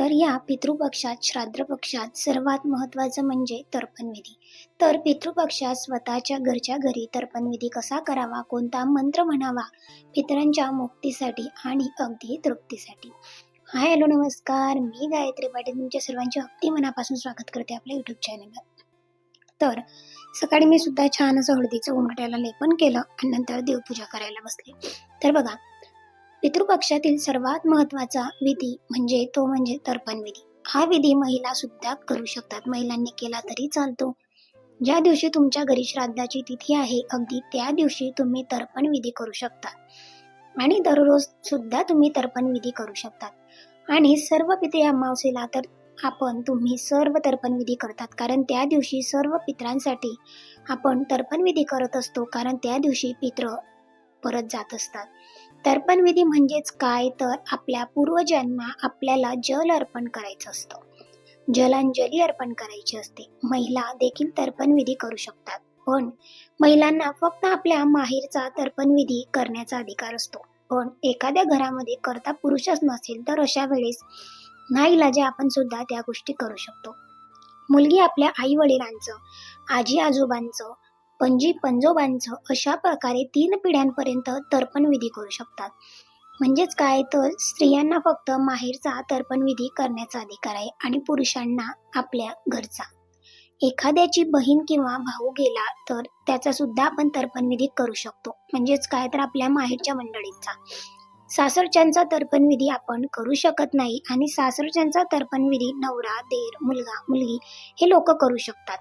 तर या पितृपक्षात श्राद्ध पक्षात सर्वात महत्त्वाचं म्हणजे तर्पणविधी. तर पितृपक्षात स्वतःच्या घरच्या घरी तर्पणविधी कसा करावा? कोणता मंत्र म्हणावा? पितरांच्या मुक्तीसाठी आणि अगदी तृप्तीसाठी. हाय हॅलो नमस्कार. मी गायत्री पाटील. तुमच्या सर्वांचे अगदी मनापासून स्वागत करते आपल्या युट्यूब चॅनलवर तर सकाळी मी सुद्धा छान असं हळदीचं उमटायला लेपन केलं आणि नंतर देवपूजा करायला बसले. तर बघा पितृपक्षातील सर्वात महत्त्वाचा विधी म्हणजे तो म्हणजे तर्पण विधी. हा विधी महिला सुद्धा करू शकतात. महिलांनी केला तरी चालतो. ज्या दिवशी तुमच्या घरी श्राद्धाची तिथी आहे अगदी त्या दिवशी तुम्ही तर्पण विधी करू शकता. आणि दररोज सुद्धा तुम्ही तर्पण विधी करू शकतात. आणि सर्व पिते अमावसेला तर आपण तुम्ही सर्व तर्पण विधी करतात. कारण त्या दिवशी सर्व पित्रांसाठी आपण तर्पण विधी करत असतो. कारण त्या दिवशी पित्र परत जात असतात. तर्पणविधी म्हणजेच काय? तर आपल्या पूर्वजांना आपल्याला जल अर्पण करायचं असतं. जलांजली अर्पण करायची असते. महिला देखील तर्पणविधी करू शकतात. पण महिलांना फक्त आपल्या माहेरचा तर्पणविधी करण्याचा अधिकार असतो. पण एखाद्या घरामध्ये करता पुरुषच नसेल तर अशा वेळेस नाईलाजे आपण सुद्धा त्या गोष्टी करू शकतो. मुलगी आपल्या आई वडिलांचं आजी आजोबांचं पणजी पंजोबांचं अशा प्रकारे तीन पिढ्यांपर्यंत तर्पण विधी करू शकतात. म्हणजेच काय? तर स्त्रियांना फक्त माहेरचा तर्पण विधी करण्याचा अधिकार आहे आणि पुरुषांना आपल्या घरचा. एखाद्याची बहीण किंवा भाऊ गेला तर त्याचा सुद्धा आपण तर्पण विधी करू शकतो. म्हणजेच काय? तर आपल्या माहेरच्या मंडळींचा. सासरच्यांचा तर्पण विधी आपण करू शकत नाही आणि सासरच्यांचा तर्पण विधी नवरा देर मुलगा मुलगी हे लोक करू शकतात.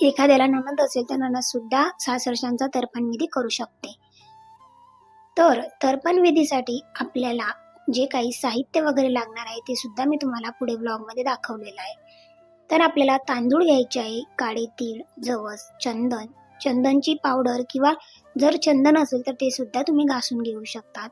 एखाद्याला ननद असेल तर ननद सुद्धा सासरशांचा तर्पण विधी करू शकते. तर तर्पण विधीसाठी आपल्याला जे काही साहित्य वगैरे लागणार आहे ते सुद्धा मी तुम्हाला पुढे ब्लॉगमध्ये दाखवलेलं आहे. तर आपल्याला तांदूळ घ्यायचे आहे काळे तीळ जवस चंदन चंदनची पावडर किंवा जर चंदन असेल तर ते सुद्धा तुम्ही घासून घेऊ शकतात.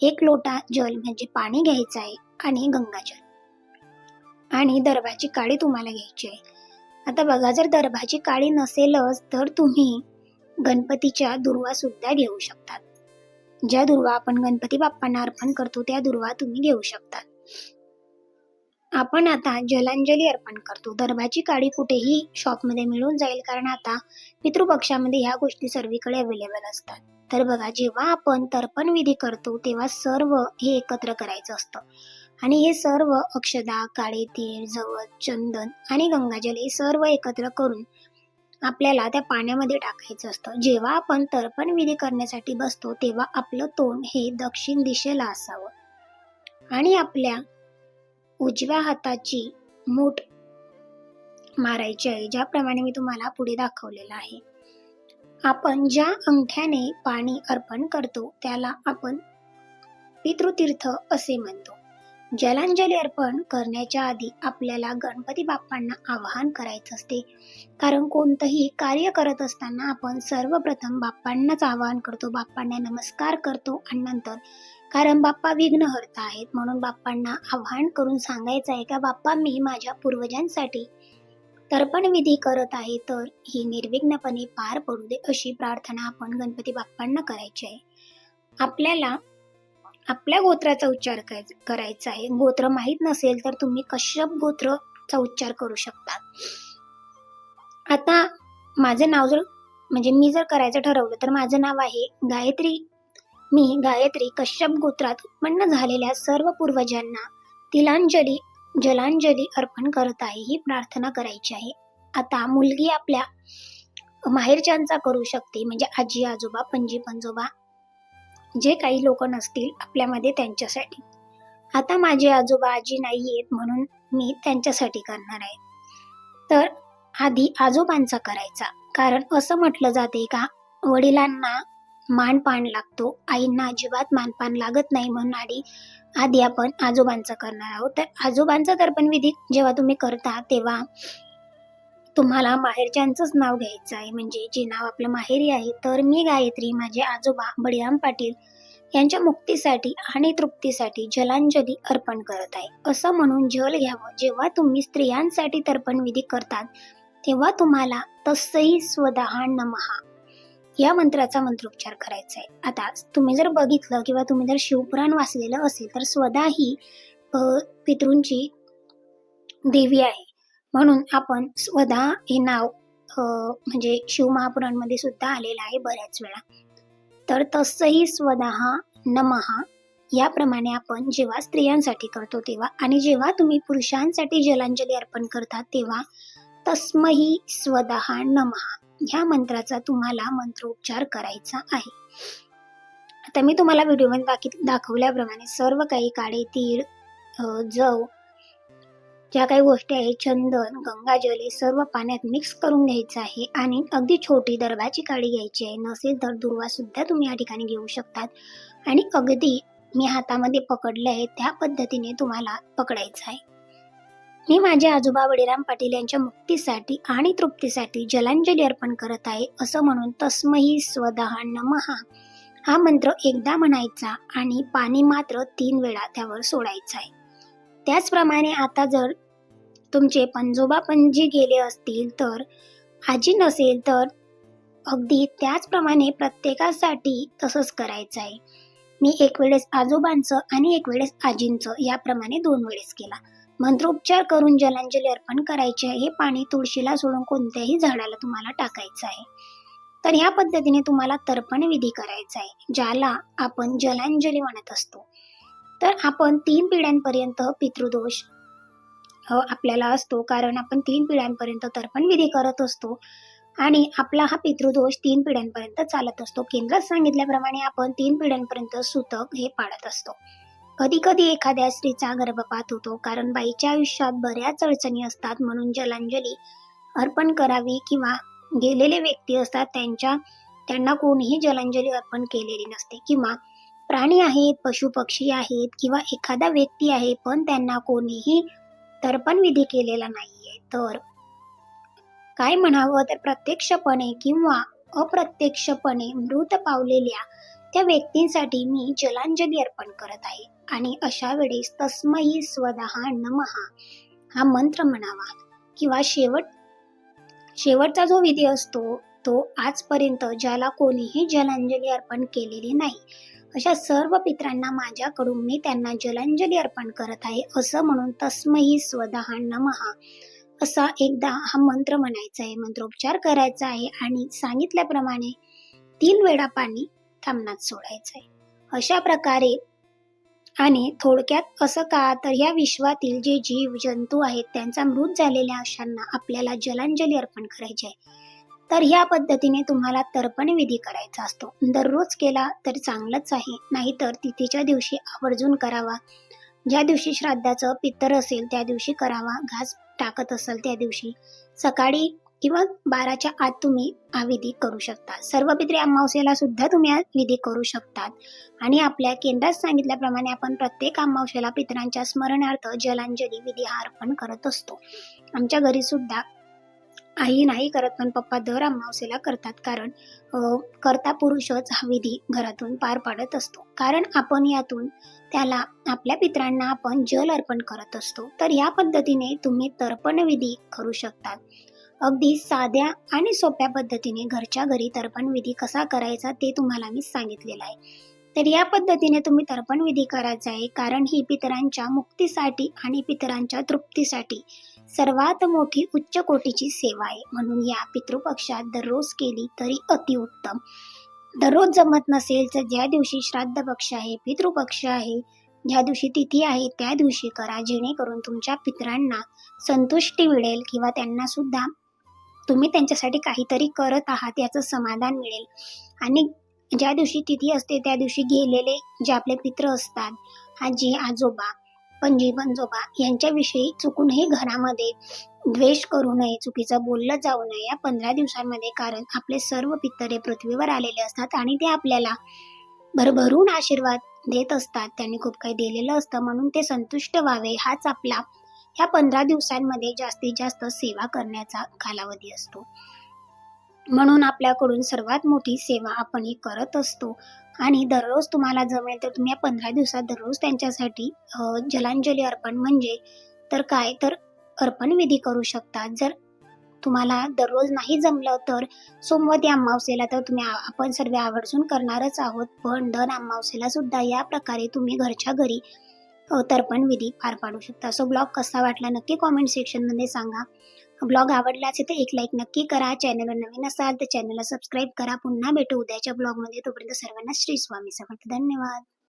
एक लोटा जल म्हणजे पाणी घ्यायचं आहे आणि गंगाजल. आणि दरबाची काळी तुम्हाला घ्यायची आहे. आता बघा जर दरबाची काळी नसेलच तर तुम्ही गणपतीच्या दुर्वा सुद्धा घेऊ शकतात. ज्या दुर्वा आपण गणपती बाप्पांना अर्पण करतो त्या दुर्वा तुम्ही घेऊ शकतात. आपण आता जलांजली अर्पण करतो. दरबाची काळी कुठेही शॉपमध्ये मिळून जाईल कारण आता पितृपक्षामध्ये ह्या गोष्टी सर्वीकडे अवेलेबल असतात. तर बघा जेव्हा आपण तर्पण विधी करतो तेव्हा सर्व हे एकत्र करायचं असतं. आणि हे सर्व अक्षदा काळे तीळ जवळ चंदन आणि गंगाजल हे सर्व एकत्र करून आपल्याला त्या पाण्यामध्ये टाकायचं असतं. जेव्हा आपण तर्पण विधी करण्यासाठी बसतो तेव्हा आपलं तोंड हे दक्षिण दिशेला असावं. आणि आपल्या उजव्या हाताची मूठ मारायची आहे ज्याप्रमाणे मी तुम्हाला पुढे दाखवलेलं आहे. आपण ज्या अंगठ्याने पाणी अर्पण करतो त्याला आपण पितृतीर्थ असे म्हणतो. जलांजली अर्पण करण्याच्या आधी आपल्याला गणपती बाप्पांना आवाहन करायचं असते. कारण कोणतंही कार्य करत असताना आपण सर्वप्रथम बाप्पांनाच आवाहन करतो. बाप्पांना नमस्कार करतो आणि नंतर कारण बाप्पा विघ्नहर्ता आहेत म्हणून बाप्पांना आवाहन करून सांगायचं आहे का बाप्पा मी माझ्या पूर्वजांसाठी तर्पणविधी करत आहे तर ही निर्विघ्नपणे पार पडू दे अशी प्रार्थना आपण गणपती बाप्पांना करायची आहे. आपल्याला आपल्या गोत्राचा उच्चार करायचा- आहे. गोत्र माहीत नसेल तर तुम्ही कश्यप गोत्रचा उच्चार करू शकता? आता माझं नाव जर म्हणजे मी जर करायचं ठरवलं तर माझं नाव आहे गायत्री. मी गायत्री कश्यप गोत्रात उत्पन्न झालेल्या सर्व पूर्वजांना तिलांजली जलांजली अर्पण करत आहे ही प्रार्थना करायची आहे. आता मुलगी आपल्या माहेरच्यांचा करू शकते. म्हणजे आजी आजोबा पणजी पंजोबा जे काही लोक नसतील आपल्यामध्ये त्यांच्यासाठी. आता माझे आजोबा आजी नाही आहेत म्हणून मी त्यांच्यासाठी करणार आहे. तर आधी आजोबांचा करायचा. कारण असं म्हटलं जाते का वडिलांना मानपान लागतो आईंना अजिबात मानपान लागत नाही म्हणून आधी आधी आपण आजोबांचा करणार आहोत. तर आजोबांचा तर्पण विधी जेव्हा तुम्ही करता तेव्हा तुम्हाला माहेरच्यांचंच नाव घ्यायचं आहे. म्हणजे जे नाव आपलं माहेरी आहे तर मी गायत्री माझे आजोबा बळीराम पाटील यांच्या मुक्तीसाठी आणि तृप्तीसाठी जलांजली अर्पण करत आहे. असं म्हणून जल घ्यावं. जेव्हा तुम्ही स्त्रियांसाठी तर्पण विधी करतात तेव्हा तुम्हाला तसही स्वदहा नमहा. या मंत्राचा मंत्रोच्चार करायचा आहे. आता तुम्ही जर बघितलं किंवा तुम्ही जर शिवपुराण वाचलेलं असेल तर स्वदा ही पितृंची देवी आहे. म्हणून आपण स्वदा हे नाव म्हणजे शिवमहापुराणमध्ये सुद्धा आलेलं आहे बऱ्याच वेळा. तर तसंही स्वदहा नमहा याप्रमाणे आपण जेव्हा स्त्रियांसाठी करतो तेव्हा आणि जेव्हा तुम्ही पुरुषांसाठी जलांजली अर्पण करता तेव्हा तस्मही स्वदहा नमहा ह्या मंत्राचा तुम्हाला मंत्रोपचार करायचा आहे. आता मी तुम्हाला व्हिडिओमध्ये दाखवल्याप्रमाणे सर्व काही काळे तीळ जव ज्या काही गोष्टी आहेत चंदन गंगाजल हे सर्व पाण्यात मिक्स करून घ्यायचं आहे आणि अगदी छोटी दरबाची काळी घ्यायची आहे. नसेल तर दुर्वासुद्धा तुम्ही या ठिकाणी घेऊ शकतात. आणि अगदी मी हातामध्ये पकडले आहे त्या पद्धतीने तुम्हाला पकडायचं आहे. मी माझे आजोबा बळीराम पाटील यांच्या मुक्तीसाठी आणि तृप्तीसाठी जलांजली अर्पण करत आहे असं म्हणून तस्मही स्वतः नमहा. हा मंत्र एकदा म्हणायचा आणि पाणी मात्र तीन वेळा त्यावर सोडायचं आहे. त्याचप्रमाणे आता जर तुमचे पंजोबा पणजी गेले असतील तर आजी नसेल तर अगदी त्याचप्रमाणे प्रत्येकासाठी तसंच करायचं आहे. मी एक वेळेस आजोबांचं आणि एक वेळेस आजींचं याप्रमाणे दोन वेळेस केला. मंत्रोपचार करून जलांजली अर्पण करायचे आहे. हे पाणी तुळशीला सोडून कोणत्याही झाडाला तुम्हाला टाकायचं आहे. तर ह्या पद्धतीने तुम्हाला तर्पण विधी करायचा आहे ज्याला आपण जलांजली म्हणत असतो. तर आपण तीन पिढ्यांपर्यंत पितृदोष आपल्याला असतो. कारण आपण तीन पिढ्यांपर्यंत तर्पण विधी करत असतो. आणि आपला हा पितृदोष तीन पिढ्यांपर्यंत चालत असतो. केंद्रात सांगितल्याप्रमाणे आपण तीन पिढ्यांपर्यंत सुतक हे पाळत असतो. कधी कधी एखाद्या स्त्रीचा गर्भपात होतो. कारण बाईच्या आयुष्यात बऱ्याच अडचणी असतात. म्हणून जलांजली अर्पण करावी किंवा गेलेले व्यक्ती असतात त्यांच्या त्यांना कोणीही जलांजली अर्पण केलेली नसते. किंवा प्राणी आहेत पशु पक्षी आहेत किंवा एखादा व्यक्ती आहे पण त्यांना कोणीही तर्पण विधी केलेला नाहीये. तर काय म्हणावं? तर प्रत्यक्षपणे किंवा अप्रत्यक्षपणे मृत पावलेल्या त्या व्यक्तींसाठी मी जलांजली अर्पण करत आहे. आणि अशा वेळेस तस्मयी स्वदहा नमहा हा मंत्र म्हणावा. किंवा शेवट शेवटचा जो विधी असतो तो आजपर्यंत ज्याला कोणीही जलांजली अर्पण केलेली नाही अशा सर्व पित्रांना माझ्याकडून मी त्यांना जलांजली अर्पण करत आहे असं म्हणून तस्मही स्वतः नमहा असा एकदा हा मंत्र म्हणायचा आहे मंत्रोपचार करायचा आहे आणि सांगितल्याप्रमाणे तीन वेळा पाणी थांबण्यात सोडायचं आहे. अशा प्रकारे आणि थोडक्यात असं का? तर या विश्वातील जे जीव जंतू आहेत त्यांचा मृत झालेल्या अशांना आपल्याला जलांजली अर्पण करायची आहे. तर ह्या पद्धतीने तुम्हाला तर्पण विधी करायचा असतो. दररोज केला तर चांगलंच आहे नाहीतर तिथीच्या दिवशी आवर्जून करावा. ज्या दिवशी श्राद्धाचं पित्तर असेल त्या दिवशी करावा. घास टाकत असेल त्या दिवशी. सकाळी किंवा बाराच्या आत तुम्ही हा विधी करू शकता. सर्व पित्री अमावस्येला सुद्धा तुम्ही हा विधी करू शकतात. आणि आपल्या केंद्रात सांगितल्याप्रमाणे आपण प्रत्येक अमावस्येला पितरांच्या स्मरणार्थ जलांजली विधी हा अर्पण करत असतो. आमच्या घरी सुद्धा आई नाही करत पण पप्पा दर अमावस्येला करतात. कारण करता कर्ता पुरुषच हा विधी घरातून पार पाडत असतो. कारण आपण यातून त्याला आपल्या पित्रांना आपण जल अर्पण करत असतो. तर या पद्धतीने तुम्ही तर्पण विधी करू शकतात. अगदी साध्या आणि सोप्या पद्धतीने घरच्या घरी तर्पण विधी कसा करायचा ते तुम्हाला मी सांगितलेलं आहे. तर या पद्धतीने तुम्ही तर्पण विधी करायचा आहे. कारण ही पितरांच्या मुक्तीसाठी आणि पितरांच्या तृप्तीसाठी सर्वात मोठी उच्च कोटीची सेवा आहे. म्हणून या पितृपक्षात दररोज केली तरी अतिउत्तम दररोज जमत नसेल तर ज्या दिवशी श्राद्ध पक्ष आहे पितृपक्ष आहे ज्या दिवशी तिथी आहे त्या दिवशी करा. जेणेकरून तुमच्या पितरांना संतुष्टी मिळेल किंवा त्यांना सुद्धा तुम्ही त्यांच्यासाठी काहीतरी करत आहात याचं समाधान मिळेल. आणि ज्या दिवशी तिथी असते त्या दिवशी गेलेले जे आपले पित्र असतात आजी आजोबा पणजी पंजोबा यांच्याविषयी चुकूनही घरामध्ये द्वेष करू नये चुकीचं बोललं जाऊ नये या पंधरा दिवसांमध्ये कारण आपले सर्व पित्तरे पृथ्वीवर आलेले असतात आणि ते आपल्याला भरभरून आशीर्वाद देत असतात. त्यांनी खूप काही दिलेलं असतं म्हणून ते संतुष्ट व्हावे हाच आपला ह्या पंधरा दिवसांमध्ये जास्तीत जास्त सेवा करण्याचा कालावधी असतो. म्हणून आपल्याकडून सर्वात मोठी सेवा आपण ही करत असतो. आणि दररोज तुम्हाला जमेल तर तुम्ही या पंधरा दिवसात दररोज त्यांच्यासाठी जलांजली अर्पण म्हणजे तर काय? तर अर्पण विधी करू शकता. जर तुम्हाला दररोज नाही जमलं तर सोमवती अमावस्येला तर तुम्ही आ- आपण सर्व आवर्जून करणारच आहोत. पण दर अमावस्येला सुद्धा या प्रकारे तुम्ही घरच्या घरी तर्पण विधी पार पाडू शकता. सो ब्लॉग कसा वाटला नक्की कॉमेंट सेक्शनमध्ये सांगा. ब्लॉग आवडला असेल तर एक लाईक नक्की करा. चॅनलवर नवीन असाल तर चॅनलला सबस्क्राईब करा. पुन्हा भेटू उद्याच्या ब्लॉगमध्ये. तोपर्यंत सर्वांना श्री स्वामी समर्थ. धन्यवाद.